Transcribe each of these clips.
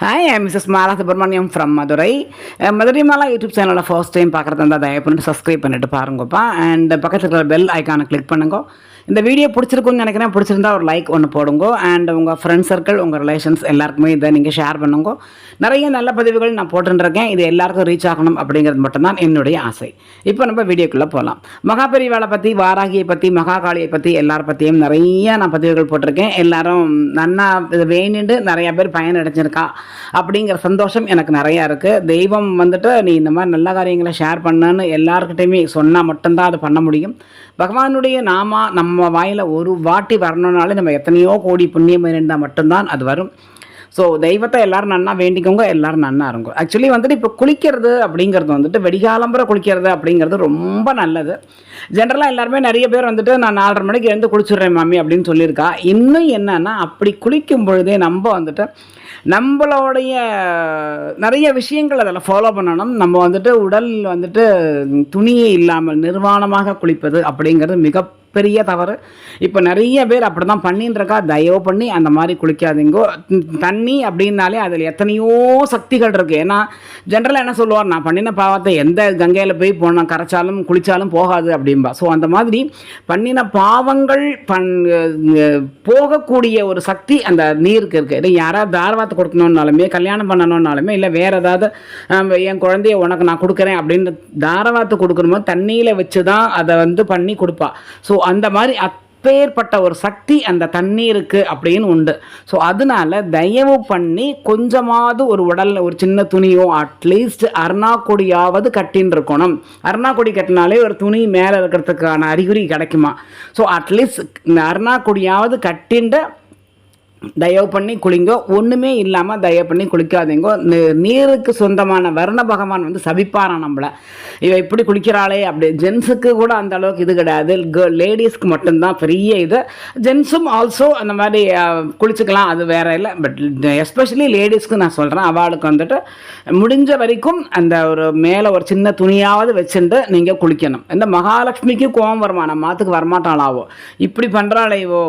Hi I miss Mala Subramaniam from Madurai Madurai Mala YouTube சேனலில் first time பார்க்குறதா இருந்தால் தயவு பண்ணிட்டு சப்ஸ்கிரைப் பண்ணிட்டு பாருங்கப்பா. அண்ட் பக்கத்தில் இருக்கிற பெல் ஐக்கானை கிளிக் பண்ணுங்க. இந்த வீடியோ பிடிச்சிருக்குன்னு நினைக்கிறேன். பிடிச்சிருந்தா ஒரு லைக் ஒன்று போடுங்க. அண்ட் உங்கள் ஃப்ரெண்ட்ஸ் சர்க்கிள் உங்கள் ரிலேஷன்ஸ் எல்லாருக்குமே இதை நீங்கள் ஷேர் பண்ணுங்க. நிறைய நல்ல பதிவுகள் நான் போட்டுருக்கேன் இது எல்லாருக்கும் ரீச் ஆகணும் அப்படிங்கிறது மட்டும்தான் என்னுடைய ஆசை. இப்போ நம்ம வீடியோக்குள்ளே போகலாம் மகாபெரிவாளை பற்றி வாராகியை பற்றி மகாகாளியை பற்றி எல்லாரை பற்றியும் நிறைய நான் பதிவுகள் போட்டிருக்கேன். எல்லாரும் நன்னா இது வேணிண்டு நிறையா பேர் பயன் அடைஞ்சிருக்கா அப்படிங்கிற சந்தோஷம் எனக்கு நிறையா இருக்குது தெய்வம் வந்துட்டு நீ இந்த மாதிரி நல்ல காரியங்களை ஷேர் பண்ணுன்னு எல்லாருக்கிட்டையுமே சொன்னால் மட்டும்தான் அது பண்ண முடியும். பகவானுடைய நாமா நம்ம வாயில் ஒரு வாட்டி வரணுனாலே நம்ம எத்தனையோ கோடி புண்ணியம் இருந்தால் மட்டும்தான் அது வரும். ஸோ தெய்வத்தை எல்லோரும் நன்னா வேண்டிக்கோங்க எல்லோரும் நன்னா இருங்க. ஆக்சுவலி வந்துட்டு இப்போ குளிக்கிறது அப்படிங்கிறது வந்துட்டு வெடிகாலம்புற குளிக்கிறது அப்படிங்கிறது ரொம்ப நல்லது. ஜென்ரலாக எல்லாருமே நிறைய பேர் வந்துட்டு நான் நாலரை மணிக்கு எழுந்து குளிச்சுடுறேன் மாமி அப்படின்னு சொல்லியிருக்கா. இன்னும் என்னன்னா அப்படி குளிக்கும் பொழுதே நம்ம வந்துட்டு நம்மளுடைய நிறைய விஷயங்கள் அதில் ஃபாலோ பண்ணணும். நம்ம வந்துட்டு உடல் வந்துட்டு துணியே இல்லாமல் நிர்வாணமாக குளிப்பது அப்படிங்கிறது மிக பெரிய தவறு. இப்போ நிறைய பேர் அப்படி தான் பண்ணின்றக்கா தயவு பண்ணி அந்த மாதிரி குளிக்காதீங்கோ. தண்ணி அப்படின்னாலே அதில் எத்தனையோ சக்திகள் இருக்குது ஏன்னா ஜென்ரலாக என்ன சொல்லுவார்? நான் பண்ணின பாவத்தை எந்த கங்கையில் போய் போனால் கரைச்சாலும் குளித்தாலும் போகாது அப்படிம்பா. ஸோ அந்த மாதிரி பண்ணின பாவங்கள் பண் போகக்கூடிய ஒரு சக்தி அந்த நீருக்கு இருக்குது இது யாராவது தாரவாத்து கொடுக்கணுன்னாலுமே கல்யாணம் பண்ணணுன்னாலுமே இல்லை வேறு ஏதாவது என் குழந்தைய உனக்கு நான் கொடுக்குறேன் அப்படின்னு தாரவாத்து கொடுக்கணுமோ தண்ணியில் வச்சு தான் அதை வந்து பண்ணி கொடுப்பா. ஸோ அந்த மாதிரி அப்பேற்பட்ட ஒரு சக்தி அந்த தண்ணீருக்கு அப்படின்னு உண்டு. ஸோ அதனால தயவு பண்ணி கொஞ்சமாவது ஒரு உடலில் ஒரு சின்ன துணியோ அட்லீஸ்ட் அருணாக்கொடியாவது கட்டின்னு இருக்கணும் அருணாக்கொடி கட்டினாலே ஒரு துணி மேலே இருக்கிறதுக்கான அறிகுறி கிடைக்குமா? ஸோ அட்லீஸ்ட் இந்த அருணாக்கொடியாவது கட்டின்ற தயவு பண்ணி குளிங்கோ. ஒன்றுமே இல்லாமல் தயவு பண்ணி குளிக்காதீங்க. நீருக்கு சொந்தமான வருண பகவான் வந்து சபிப்பாராம் நம்மளை. இவ இப்படி குளிக்கிறாளே அப்படி. ஜென்ஸுக்கு கூட அந்த அளவுக்கு இது கிடையாது. கேர்ள் லேடிஸ்க்கு மட்டும்தான் பெரிய இது. ஜென்ஸும் ஆல்சோ அந்த மாதிரி குளிச்சுக்கலாம். அது வேற இல்லை. பட் எஸ்பெஷலி லேடிஸ்க்கு நான் சொல்கிறேன் அவளுக்கு வந்துட்டு முடிஞ்ச வரைக்கும் அந்த ஒரு மேலே ஒரு சின்ன துணியாவது வச்சுட்டு நீங்கள் குளிக்கணும். இந்த மகாலட்சுமிக்கு கோவம் வருமா? நம்ம மாத்துக்கு வரமாட்டாளாவோ? இப்படி பண்ணுறாளே இவோ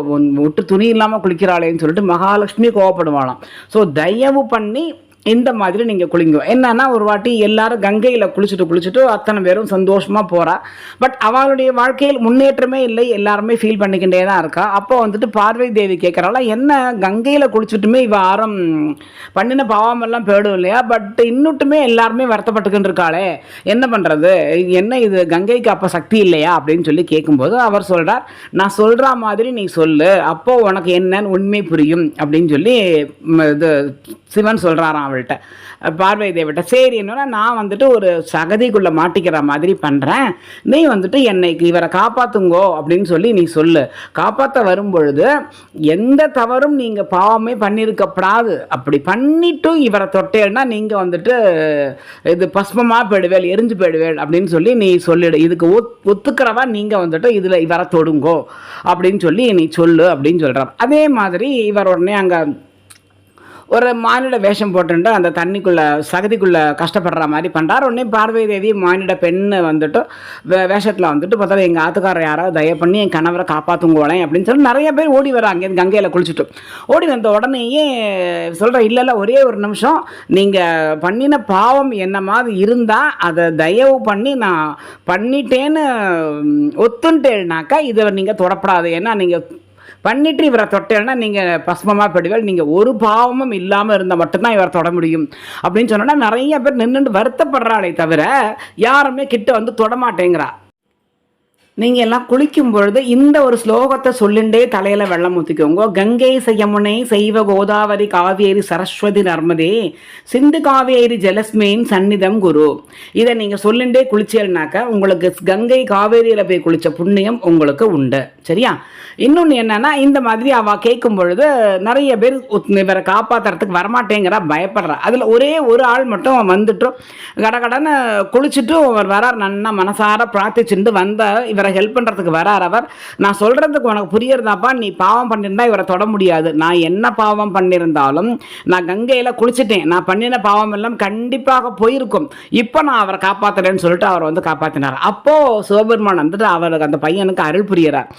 விட்டு துணி இல்லாமல் குளிக்கிறாளேன்னு சொல்லிட்டு மகாலட்சுமி கோவப்படுவாளாம் ஸோ தயவு பண்ணி இந்த மாதிரி நீங்கள் குளிங்க. என்னன்னா ஒரு வாட்டி எல்லாரும் கங்கையில் குளிச்சுட்டு குளிச்சுட்டு அத்தனை பேரும் சந்தோஷமாக போகிறா பட் அவளுடைய வாழ்க்கையில் முன்னேற்றமே இல்லை எல்லாருமே ஃபீல் பண்ணிக்கிட்டே தான் இருக்கா. அப்போ வந்துட்டு பார்வை தேவி கேட்குறாள் என்ன கங்கையில் குளிச்சுட்டுமே இவ ஆரம் பண்ணின பாவமெல்லாம் போயிடும் இல்லையா? பட் இன்னுட்டுமே எல்லாருமே வருத்தப்பட்டுக்கிட்டு இருக்காளே. என்ன பண்ணுறது என்ன இது கங்கைக்கு அப்போ சக்தி இல்லையா? அப்படின்னு சொல்லி கேட்கும்போது அவர் சொல்கிறார் நான் சொல்கிற மாதிரி நீ சொல்லு. அப்போது உனக்கு என்னன்னு உண்மை புரியும். அப்படின்னு சொல்லி இது சிவன் சொல்கிறாராம் அவள்கிட்ட. பார்வை தேவிட்ட சரி என்னன்னா நான் வந்துட்டு ஒரு சகதிக்குள்ளே மாட்டிக்கிற மாதிரி பண்ணுறேன் நீ வந்துட்டு என்னை இவரை காப்பாற்றுங்கோ அப்படின்னு சொல்லி நீ சொல்லு. காப்பாற்ற வரும்பொழுது எந்த தவறும் நீங்கள் பாவமே பண்ணியிருக்கப்படாது அப்படி பண்ணிட்டும் இவரை தொட்டேன்னா நீங்கள் வந்துட்டு இது பஸ்மமாக போயிடுவேல் எரிஞ்சு போயிடுவேல் அப்படின்னு சொல்லி நீ சொல்லிடு. இதுக்கு ஒத் ஒத்துக்கிறவா நீங்கள் வந்துட்டு இதில் இவரை தொடுங்கோ அப்படின்னு சொல்லி நீ சொல்லு அப்படின்னு சொல்கிறார் அதே மாதிரி இவர் உடனே அங்கே ஒரு மானிட வேஷம் போட்டுட்டு அந்த தண்ணிக்குள்ளே சகதிக்குள்ளே கஷ்டப்படுற மாதிரி பண்ணுறார் உடனே பார்வை தேவி மானிட பெண்ணு வந்துட்டு வே வேஷத்தில் வந்துட்டு பார்த்தா எங்கள் ஆத்துக்காரர் யாரோ தயவு பண்ணி என் கணவரை காப்பாற்றுங்கோளேன் அப்படின்னு சொல்லி நிறைய பேர் ஓடி வராங்க அங்கேருந்து கங்கையில் குளிச்சுட்டு. ஓடி வந்த உடனேயே சொல்கிறேன் இல்லை இல்லை ஒரே ஒரு நிமிஷம். நீங்கள் பண்ணின பாவம் என்ன மாதிரி இருந்தால் அதை தயவு பண்ணி நான் பண்ணிட்டேன்னு ஒத்துன்ட்டேனாக்கா இதை நீங்கள் தொடப்படாது. ஏன்னா நீங்கள் பண்ணிட்டு இவரை தொட்டேன்னா நீங்கள் பஸ்மமாக போயிடுவேல் நீங்கள் ஒரு பாவமும் இல்லாமல் இருந்தால் மட்டும்தான் இவரை தொட முடியும். அப்படின்னு சொன்னோன்னா நிறைய பேர் நின்றுட்டு வருத்தப்படுறாளே தவிர யாருமே கிட்ட வந்து தொடமாட்டேங்கிறா நீங்கள் எல்லாம் குளிக்கும் பொழுது இந்த ஒரு ஸ்லோகத்தை சொல்லிண்டே தலையில் வெள்ளம் ஊற்றிக்கோங்க கங்கை செய்யமுனை செய்வ கோதாவரி காவேரி சரஸ்வதி நர்மதே சிந்து காவேரி ஜலஸ்மேன் சந்நிதம் குரு. இதை நீங்கள் சொல்லிண்டே குளிச்சேன்னாக்க உங்களுக்கு கங்கை காவேரியில் போய் குளித்த புண்ணியம் உங்களுக்கு உண்டு. சரியா? இன்னொன்று என்னன்னா இந்த மாதிரி அவள் கேட்கும் பொழுது நிறைய பேர் இவரை காப்பாத்துறதுக்கு வரமாட்டேங்கிறா பயப்படுறா. அதில் ஒரே ஒரு ஆள் மட்டும் வந்துட்டும் கடகடன்னு குளிச்சுட்டு அவர் வரார். நன்னா மனசார பிரார்த்திச்சுட்டு வந்த இவர் இவரை ஹெல்ப் பண்ணுறதுக்கு வரார் அவர். நான் சொல்கிறதுக்கு உனக்கு புரியறதாப்பா நீ பாவம் பண்ணியிருந்தா இவரை தொட முடியாது. நான் என்ன பாவம் பண்ணியிருந்தாலும் நான் கங்கையில் குளிச்சிட்டேன். நான் பண்ணின பாவம் எல்லாம் கண்டிப்பாக போயிருக்கும். இப்போ நான் அவரை காப்பாற்றுறேன்னு சொல்லிட்டு அவரை வந்து காப்பாற்றினார் அப்போது சிவபெருமான் வந்துட்டு அவருக்கு அந்த பையனுக்கு அருள் புரியறார்.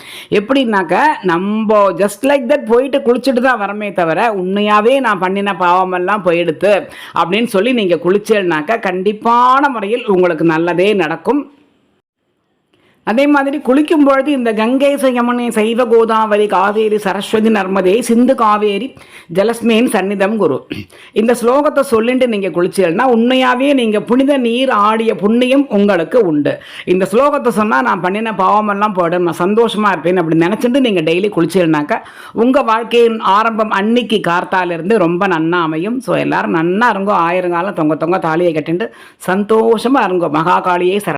எப்படின்னாக்க நம்ம ஜஸ்ட் லைக் தட் போயிட்டு குளிச்சுட்டு தான் வரமே தவிர உண்மையாகவே நான் பண்ணின பாவமெல்லாம் போயிடுத்து அப்படின்னு சொல்லி நீங்கள் குளிச்சேன்னாக்கா கண்டிப்பான முறையில் உங்களுக்கு நல்லதே நடக்கும். அதே மாதிரி குளிக்கும் பொழுது இந்த கங்கை சயமனை சைவ கோதாவரி காவேரி சரஸ்வதி நர்மதே சிந்து காவேரி ஜலஸ்மேன் சந்நிதம் குரு. இந்த ஸ்லோகத்தை சொல்லிட்டு நீங்கள் குளிச்சீங்கன்னா உண்மையாகவே நீங்கள் புனித நீர் ஆடிய புண்ணியம் உங்களுக்கு உண்டு. இந்த ஸ்லோகத்தை சொன்னால் நான் பண்ணின பாவமெல்லாம் போயிடும். நான் சந்தோஷமாக இருப்பேன் அப்படி நினச்சிட்டு நீங்கள் டெய்லி குளிச்சீங்கனாக்கா உங்கள் வாழ்க்கையின் ஆரம்பம் அன்னைக்கு கார்த்தாலிருந்து ரொம்ப நன்னா அமையும். ஸோ எல்லாரும் நன்னா இருங்கோ ஆயிரங்காலம் தொங்க தொங்க தாலியை கட்டிட்டு சந்தோஷமாக இருங்கோ. மகாகாளியை சர